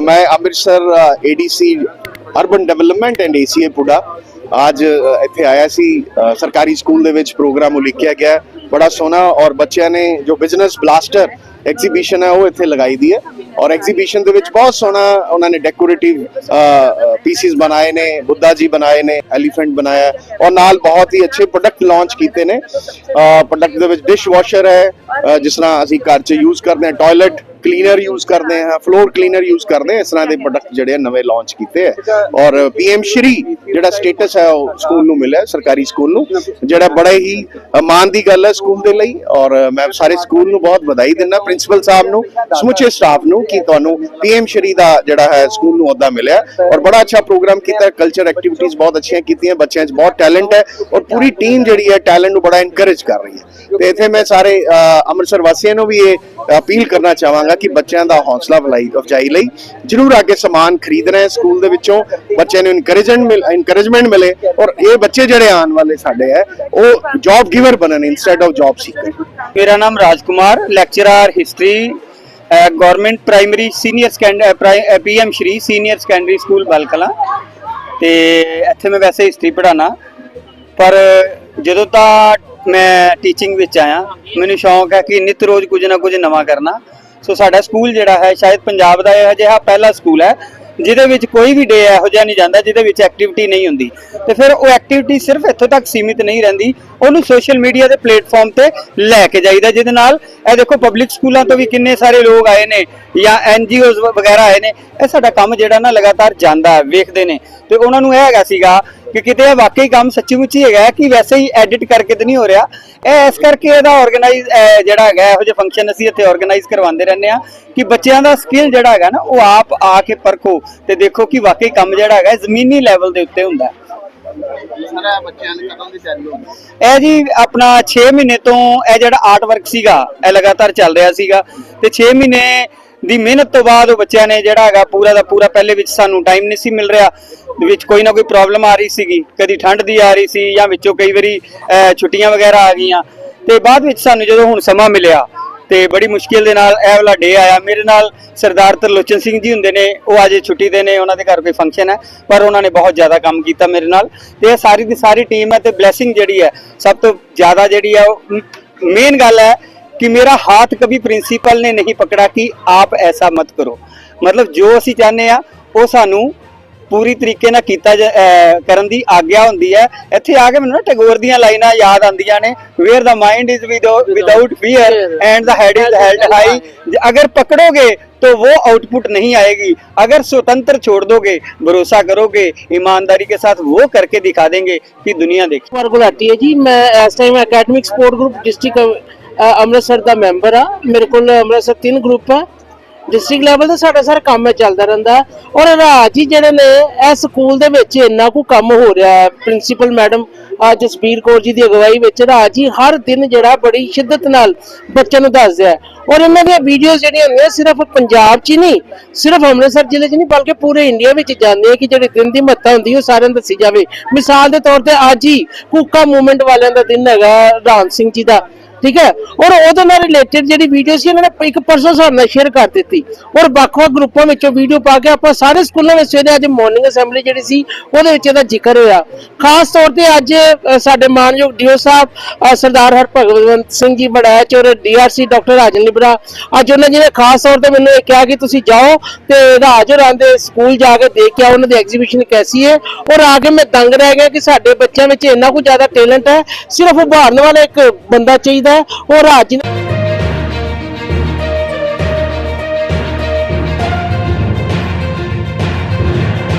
मैं Amritsar ADC urban development and ACA PUDA ਅੱਜ ਇੱਥੇ ਆਇਆ ਸੀ। ਸਰਕਾਰੀ ਸਕੂਲ ਦੇ ਵਿੱਚ ਪ੍ਰੋਗਰਾਮ ਉਲੀਕਿਆ ਗਿਆ। ਬੜਾ ਸੋਹਣਾ ਔਰ ਬੱਚਿਆਂ ਨੇ ਜੋ ਬਿਜ਼ਨਸ ਬਲਾਸਟਰ ਐਗਜ਼ੀਬਿਸ਼ਨ ਹੈ, ਉਹ ਇੱਥੇ ਲਗਾਈ ਦੀ ਹੈ। ਔਰ ਐਗਜ਼ੀਬਿਸ਼ਨ ਦੇ ਵਿੱਚ ਬਹੁਤ ਸੋਹਣਾ ਉਹਨਾਂ ਨੇ ਡੈਕੋਰੇਟਿਵ ਪੀਸਿਸ ਬਣਾਏ ਨੇ, ਬੁੱਧਾ ਜੀ ਬਣਾਏ ਨੇ, ਐਲੀਫੈਂਟ ਬਣਾਇਆ ਔਰ ਨਾਲ ਬਹੁਤ ਹੀ ਅੱਛੇ ਪ੍ਰੋਡਕਟ ਲਾਂਚ ਕੀਤੇ ਨੇ। ਪ੍ਰੋਡਕਟ ਦੇ ਵਿੱਚ ਡਿਸ਼ ਵਾਸ਼ਰ ਹੈ ਜਿਸ ਤਰ੍ਹਾਂ ਅਸੀਂ ਘਰ 'ਚ ਯੂਜ਼ ਕਰਦੇ ਹਾਂ, ਟਾਇਲਟ ਕਲੀਨਰ ਯੂਜ਼ ਕਰਦੇ ਹਾਂ ਫਲੋਰ ਕਲੀਨਰ ਯੂਜ਼ ਕਰਦੇ ਹਾਂ ਇਸ ਤਰ੍ਹਾਂ ਦੇ ਪ੍ਰੋਡਕਟ ਜਿਹੜੇ ਆ ਨਵੇਂ ਲਾਂਚ ਕੀਤੇ ਹੈ ਔਰ ਪੀਐਮ ਸ਼੍ਰੀ ਜਿਹੜਾ ਸਟੇਟਸ ਹੈ ਉਹ ਸਕੂਲ ਨੂੰ ਮਿਲਿਆ ਸਰਕਾਰੀ ਸਕੂਲ ਨੂੰ। ਜਿਹੜਾ ਬੜਾ ਹੀ ਮਾਣ ਦੀ ਗੱਲ ਹੈ ਸਕੂਲ ਦੇ ਲਈ। ਔਰ ਮੈਂ ਸਾਰੇ ਸਕੂਲ ਨੂੰ ਬਹੁਤ ਵਧਾਈ ਦਿੰਦਾ ਪ੍ਰਿੰਸੀਪਲ ਸਾਹਿਬ ਨੂੰ ਸਮੁੱਚੇ ਸਟਾਫ ਨੂੰ ਕਿ ਤੁਹਾਨੂੰ ਪੀਐਮ ਸ਼੍ਰੀ ਦਾ ਜਿਹੜਾ ਹੈ ਸਕੂਲ ਨੂੰ ਅਹੁਦਾ ਮਿਲਿਆ ਔਰ ਬੜਾ ਅੱਛਾ ਪ੍ਰੋਗਰਾਮ ਕੀਤਾ ਕਲਚਰ ਐਕਟੀਵਿਟੀਜ਼ ਬਹੁਤ ਅੱਛੀਆਂ ਕੀਤੀਆਂ ਬੱਚਿਆਂ 'ਚ ਬਹੁਤ ਟੈਲੈਂਟ ਹੈ। ਔਰ ਪੂਰੀ ਟੀਮ ਜਿਹੜੀ ਹੈ ਟੈਲੈਂਟ ਨੂੰ ਬੜਾ ਇਨਕਰੇਜ ਕਰ ਰਹੀ ਹੈ। ਤੇ ਇੱਥੇ ਮੈਂ ਸਾਰੇ ਅੰਮ੍ਰਿਤਸਰ ਵਾਸੀਆਂ ਨੂੰ ਵੀ ਇਹ ਅਪੀਲ ਕਰਨਾ ਚਾਹਾਂਗਾ ਕਿ ਬੱਚਿਆਂ ਦਾ ਹੌਸਲਾ ਅਫਲਾਈ ਅਫਜਾਈ ਲਈ ਜਰੂਰ ਆ ਸਮਾਨ ਖਰੀਦਣਾ ਹੈ ਸਕੂਲ ਦੇ ਵਿੱਚੋਂ। ਬੱਚਿਆਂ ਨੂੰ ਇਨਕਰੇਜਮੈਂਟ ਮਿਲ ਇਨਕਰੇਜਮੈਂਟ ਮਿਲੇ ਔਰ ਇਹ ਬੱਚੇ ਜਿਹੜੇ ਆਉਣ ਵਾਲੇ ਸਾਡੇ ਹੈ, ਉਹ ਜੌਬ ਗਿਵਰ ਬਣਨ ਇਨਸਟੈਡ ਆਫ ਜੌਬ ਸੀਕਰ ਮੇਰਾ ਨਾਮ Rajkumar lecturer history government primary senior secondary PM Shri senior secondary school Balkala. ਤੇ ਇੱਥੇ ਮੈਂ ਵੈਸੇ ਹਿਸਟਰੀ ਪੜਾਣਾ ਪਰ ਜਦੋਂ ਤਾਂ ਮੈਂ ਟੀਚਿੰਗ ਵਿੱਚ ਆਇਆ, ਮੈਨੂੰ ਸ਼ੌਂਕ ਹੈ ਕਿ ਨਿਤ ਰੋਜ਼ ਕੁਝ ਨਾ ਕੁਝ ਨਵਾਂ ਕਰਨਾ। ਸੋ ਸਾਡਾ ਸਕੂਲ ਜਿਹੜਾ ਹੈ, ਸ਼ਾਇਦ ਪੰਜਾਬ ਦਾ ਇਹ ਜਿਹਾ ਪਹਿਲਾ ਸਕੂਲ ਹੈ, ਜਿਹਦੇ ਵਿੱਚ ਕੋਈ ਵੀ ਡੇ ਇਹੋ ਜਿਹਾ ਨਹੀਂ ਜਾਂਦਾ, ਜਿਹਦੇ ਵਿੱਚ ਐਕਟੀਵਿਟੀ ਨਹੀਂ ਹੁੰਦੀ। ਤੇ ਫਿਰ ਉਹ ਐਕਟੀਵਿਟੀ ਸਿਰਫ ਇੱਥੋਂ ਤੱਕ ਸੀਮਿਤ ਨਹੀਂ ਰਹਿੰਦੀ, ਉਹਨੂੰ ਸੋਸ਼ਲ ਮੀਡੀਆ ਦੇ ਪਲੇਟਫਾਰਮ ਤੇ ਲੈ ਕੇ ਜਾਈਦਾ, ਜਿਹਦੇ ਨਾਲ ਇਹ ਦੇਖੋ ਪਬਲਿਕ ਸਕੂਲਾਂ ਤੋਂ ਵੀ ਕਿੰਨੇ ਸਾਰੇ ਲੋਕ ਆਏ ਨੇ, ਜਾਂ ਐਨ ਐਨਜੀਓਜ਼ ਵਗੈਰਾ ਆਏ ਨੇ, ਇਹ ਸਾਡਾ ਕੰਮ ਜਿਹੜਾ ਨਾ ਲਗਾਤਾਰ ਜਾਂਦਾ ਹੈ, ਵੇਖਦੇ ਨੇ। ਤੇ ਉਹਨਾਂ ਨੂੰ ਇਹ ਹੈਗਾ ਸੀਗਾ ਕਿ ਕਿਤੇ ਇਹ ਵਾਕਈ ਕੰਮ ਸੱਚੀ ਮੁੱਚੀ ਹੈਗਾ ਕਿ ਵੈਸੇ ਹੀ ਐਡਿਟ ਕਰਕੇ ਤੇ ਨਹੀਂ ਹੋ ਰਿਹਾ। ਇਹ ਇਸ ਕਰਕੇ ਇਹਦਾ ਆਰਗੇਨਾਈਜ਼ ਜਿਹੜਾ ਹੈਗਾ ਇਹੋ ਜਿਹੇ ਫੰਕਸ਼ਨ ਅਸੀਂ ਇੱਥੇ ਆਰਗੇਨਾਈਜ਼ ਕਰਵਾਉਂਦੇ ਰਹਿੰਦੇ ਆ ਕਿ ਬੱਚਿਆਂ ਦਾ ਸਕਿੱਲ ਜਿਹੜਾ ਹੈਗਾ ਨਾ, ਉਹ ਆਪ ਆ ਕੇ ਪਰਖੋ ਤੇ ਦੇਖੋ ਕਿ ਵਾਕਈ ਕੰਮ ਜਿਹੜਾ ਹੈਗਾ ਜ਼ਮੀਨੀ ਲੈਵਲ ਦੇ ਉੱਤੇ ਹੁੰਦਾ ਇਹ ਜੀ ਆਪਣਾ 6 ਮਹੀਨੇ ਤੋਂ ਇਹ ਜਿਹੜਾ ਆਰਟ ਵਰਕ ਸੀਗਾ, ਇਹ ਲਗਾਤਾਰ ਚੱਲ ਰਿਹਾ ਸੀਗਾ ਤੇ 6 ਮਹੀਨੇ ਦੀ ਮਿਹਨਤ ਤੋਂ ਬਾਅਦ ਉਹ ਬੱਚਿਆਂ ਨੇ ਜਿਹੜਾ ਹੈਗਾ ਪੂਰਾ ਦਾ ਪੂਰਾ ਪਹਿਲੇ ਵਿੱਚ ਸਾਨੂੰ ਟਾਈਮ ਨਹੀਂ ਸੀ ਮਿਲ ਰਿਹਾ ਵਿੱਚ ਕੋਈ ਨਾ ਕੋਈ ਪ੍ਰੋਬਲਮ ਆ ਰਹੀ ਸੀਗੀ। ਕਦੀ ਠੰਡ ਦੀ ਆ ਰਹੀ ਸੀ ਜਾਂ ਵਿੱਚੋਂ ਕਈ ਵਾਰੀ ਛੁੱਟੀਆਂ ਵਗੈਰਾ ਆ ਗਈਆਂ। ਤੇ ਬਾਅਦ ਵਿੱਚ ਸਾਨੂੰ ਜਦੋਂ ਹੁਣ ਸਮਾਂ ਮਿਲਿਆ ਤੇ ਬੜੀ ਮੁਸ਼ਕਿਲ ਦੇ ਨਾਲ ਇਹ ਵਾਲਾ ਡੇ ਆਇਆ। ਮੇਰੇ ਨਾਲ ਸਰਦਾਰ ਤਰਲੋਚਨ ਸਿੰਘ ਜੀ ਹੁੰਦੇ ਨੇ, ਉਹ ਅੱਜ ਛੁੱਟੀ ਦੇ ਨੇ, ਉਹਨਾਂ ਦੇ ਘਰ ਕੋਈ ਫੰਕਸ਼ਨ ਹੈ, ਪਰ ਉਹਨਾਂ ਨੇ ਬਹੁਤ ਜ਼ਿਆਦਾ ਕੰਮ ਕੀਤਾ ਮੇਰੇ ਨਾਲ। ਤੇ ਇਹ ਸਾਰੀ ਦੀ ਸਾਰੀ ਟੀਮ ਹੈ ਤੇ ਬਲੇਸਿੰਗ ਜਿਹੜੀ ਹੈ, ਸਭ ਤੋਂ ਜ਼ਿਆਦਾ ਜਿਹੜੀ ਹੈ ਉਹ ਮੇਨ ਗੱਲ ਹੈ ਕਿ ਮੇਰਾ हाथ कभी प्रिंसिपल ने नहीं पकड़ा कि आप ऐसा मत करो ਮਤਲਬ ਜੋ ਅਸੀਂ ਚਾਹੁੰਦੇ ਆ ਉਹ ਸਾਨੂੰ ਪੂਰੀ ਤਰੀਕੇ ਨਾਲ ਕੀਤਾ ਜਾ- ਅਹ ਕਰਨ ਦੀ ਆਗਿਆ ਹੁੰਦੀ ਹੈ ਇੱਥੇ ਆ ਕੇ ਮੈਨੂੰ ਨਾ ਟੈਗੋਰ ਦੀਆਂ ਲਾਈਨਾਂ ਯਾਦ ਆਉਂਦੀਆਂ ਨੇ where the mind is without fear and the head is held high अगर पकड़ोगे तो वो आउटपुट नहीं आएगी अगर स्वतंत्र छोड़ दोगे भरोसा करोगे ईमानदारी के साथ वो करके दिखा देंगे कि दुनिया देखे ਕੁਮਾਰ ਗੁਲਾਟੀ ਹੈ ਜੀ ਮੈਂ ਇਸ time academic support group district Amritsar ਦਾ ਮੈਂਬਰ ਆ। ਮੇਰੇ ਕੋਲ ਅੰਮ੍ਰਿਤਸਰ ਤਿੰਨ ਗਰੁੱਪ ਆ। ਡਿਸਟ੍ਰਿਕਟ ਲੈਵਲ ਤੇ ਸਾਡਾ ਸਾਰਾ ਕੰਮ ਚੱਲਦਾ ਰਹਿੰਦਾ। ਔਰ ਰਾਜ ਜੀ ਜਿਹੜੇ ਨੇ, ਇਹ ਸਕੂਲ ਦੇ ਵਿੱਚ ਇੰਨਾ ਕੁ ਕੰਮ ਹੋ ਰਿਹਾ ਹੈ। ਪ੍ਰਿੰਸੀਪਲ ਮੈਡਮ ਜਸਬੀਰ ਕੌਰ ਜੀ ਦੀ ਅਗਵਾਈ ਵਿੱਚ ਰਾਜ ਜੀ ਹਰ ਦਿਨ ਜਿਹੜਾ ਬੜੀ ਸ਼ਿੱਦਤ ਨਾਲ ਬੱਚਿਆਂ ਨੂੰ ਦੱਸਦੇ ਆ ਔਰ ਇਹਨਾਂ ਦੀਆਂ ਵੀਡੀਓਜ਼ ਜਿਹੜੀਆਂ ਹੁੰਦੀਆਂ ਸਿਰਫ ਪੰਜਾਬ 'ਚ ਹੀ ਨਹੀਂ, ਸਿਰਫ ਅੰਮ੍ਰਿਤਸਰ ਜ਼ਿਲ੍ਹੇ 'ਚ ਨਹੀਂ, ਬਲਕਿ ਪੂਰੇ ਇੰਡੀਆ ਵਿੱਚ ਜਾਂਦੇ ਆ ਕਿ ਜਿਹੜੇ ਦਿਨ ਦੀ ਮਹੱਤਤਾ ਹੁੰਦੀ ਉਹ ਸਾਰਿਆਂ ਨੂੰ ਦੱਸੀ ਜਾਵੇ। ਮਿਸਾਲ ਦੇ ਤੌਰ ਤੇ ਅੱਜ ਹੀ ਕੂਕਾ ਮੂਵਮੈਂਟ ਵਾਲਿਆਂ ਦਾ ਦਿਨ ਹੈਗਾ, ਰਾਮ ਸਿੰਘ ਜੀ ਦਾ। ਠੀਕ ਹੈ? ਔਰ ਉਹਦੇ ਨਾਲ ਰਿਲੇਟਡ ਜਿਹੜੀ ਵੀਡੀਓ ਸੀ ਇਹਨਾਂ ਨੇ ਇੱਕ ਪਰਸੋਂ ਸਾਡੇ ਨਾਲ ਸ਼ੇਅਰ ਕਰ ਦਿੱਤੀ। ਔਰ ਵੱਖ-ਵੱਖ ਗਰੁੱਪਾਂ ਵਿੱਚੋਂ ਵੀਡੀਓ ਪਾ ਕੇ ਆਪਾਂ ਸਾਰੇ ਸਕੂਲਾਂ ਵਿੱਚ ਸਵੇਰੇ ਅੱਜ ਮਾਰਨਿੰਗ ਅਸੈਂਬਲੀ ਜਿਹੜੀ ਸੀ ਉਹਦੇ ਵਿੱਚ ਇਹਦਾ ਜ਼ਿਕਰ ਹੋਇਆ। ਖਾਸ ਤੌਰ ਤੇ ਅੱਜ ਸਾਡੇ ਮਾਨਯੋਗ ਡੀਓ ਸਾਹਿਬ ਅ, ਸਰਦਾਰ ਹਰਭਗਵੰਤ ਸਿੰਘ ਜੀ ਬੜੈਚ ਔਰ ਡੀਆਰਸੀ ਡਾਕਟਰ ਰਾਜਨ ਲਿਬਰਾ ਅੱਜ ਉਹਨਾਂ ਜੀ ਨੇ ਖਾਸ ਤੌਰ ਤੇ ਮੈਨੂੰ ਇਹ ਕਿਹਾ ਕਿ ਤੁਸੀਂ ਜਾਓ ਤੇ ਰਾਜ ਹੋਰਾਂ ਦੇ ਸਕੂਲ ਜਾ ਕੇ ਦੇਖ ਕੇ ਆਓ ਉਹਨਾਂ ਦੀ ਐਗਜ਼ੀਬਿਸ਼ਨ ਕੈਸੀ ਹੈ। ਔਰ ਆ ਕੇ ਮੈਂ ਦੰਗ ਰਹਿ ਗਿਆ ਕਿ ਸਾਡੇ ਬੱਚਿਆਂ ਵਿੱਚ ਇੰਨਾ ਕੁ ਜ਼ਿਆਦਾ ਟੈਲੈਂਟ ਹੈ ਸਿਰਫ ਉਭਾਰਨ ਵਾਲਾ ਇੱਕ ਬੰਦਾ ਚਾਹੀਦਾ ਹੈ ਔਰ ਰਾਜ